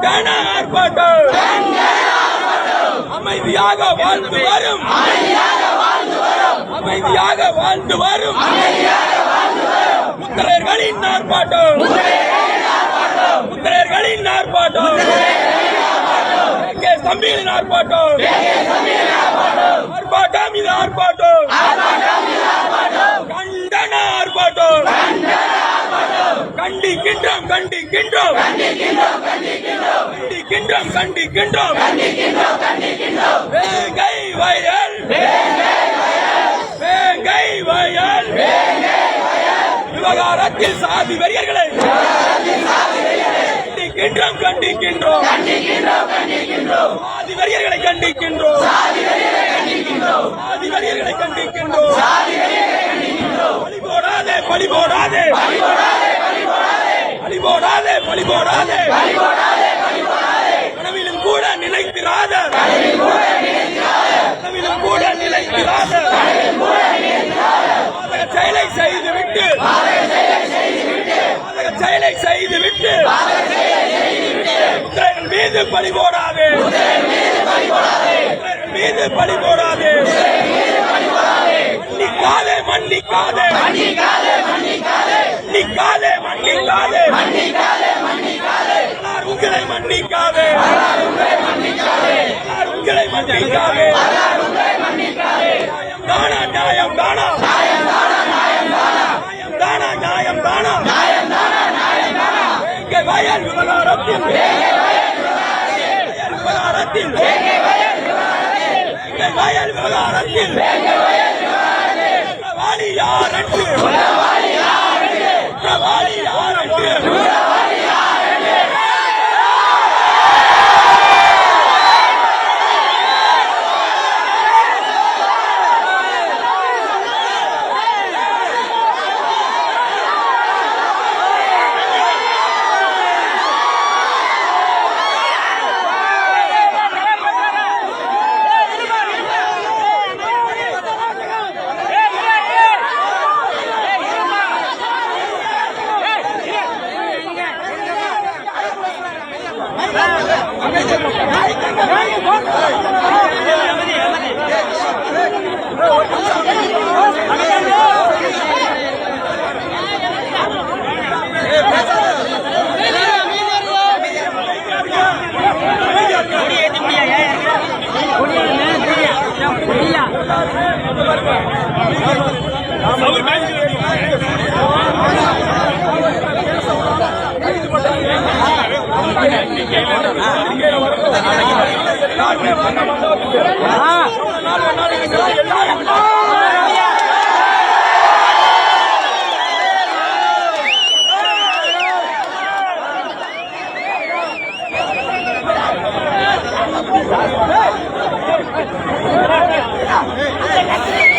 பேன ஆர்ப்பாட்டம் அமைதியாக வாழ்ந்து வரும். அமைதியாக வாழ்ந்து வரும். முத்திரையர்களின் ஆர்ப்பாட்டம். முத்திரையர்களின் ஆர்ப்பாட்டம். தம்பிகளின் ஆர்ப்பாட்டம். ஆர்ப்பாட்டம் இது ஆர்ப்பாட்டம். கண்டன ஆர்ப்பாட்டம். கண்டிக்கின்றோம் கண்டிக்கின்றோம். கண்டிக்கின்றோம் கண்டிக்கின்றோம். வேங்கை வயல். வேங்கை வயல். விவகாரத்தில் சாதி வெறியர்களை. கண்டிக்கின்றோம் கண்டிக்கின்றோம். சாதி வெறியர்களை கண்டிக்கின்றோம். சாதி வெறியர்களை கண்டிக்கின்றோம். பலி போடாதே பலி போடாதே. பலி போடாதே பலி போடாதே. கனவிலும் கூட நிலைத்திராத. கனவிலும் கூட நிலைத்திராத. செயலை செய்து விட்டு. செயலை செய்துவிட்டு முத்திரைகள் மீது பழி போடாதே. மீது பழி போடாதே. மன்னிக்காதே மன்னிக்காதே. மன்னிக்காதே மன்னிக்காதே. மன்னிக்காதே உங்களை மன்னிக்காதே எல்லார் உங்களை மன்னிக்காதே. தானா நியாயம் தானா தானா நியாயம் தானா எங்க வயல் விவகாரத்தில். வயல் விவகாரத்தில். எங்க வயல் விவகாரத்தில். யார் என்று. குற்றவாளி யார் என்று Hey!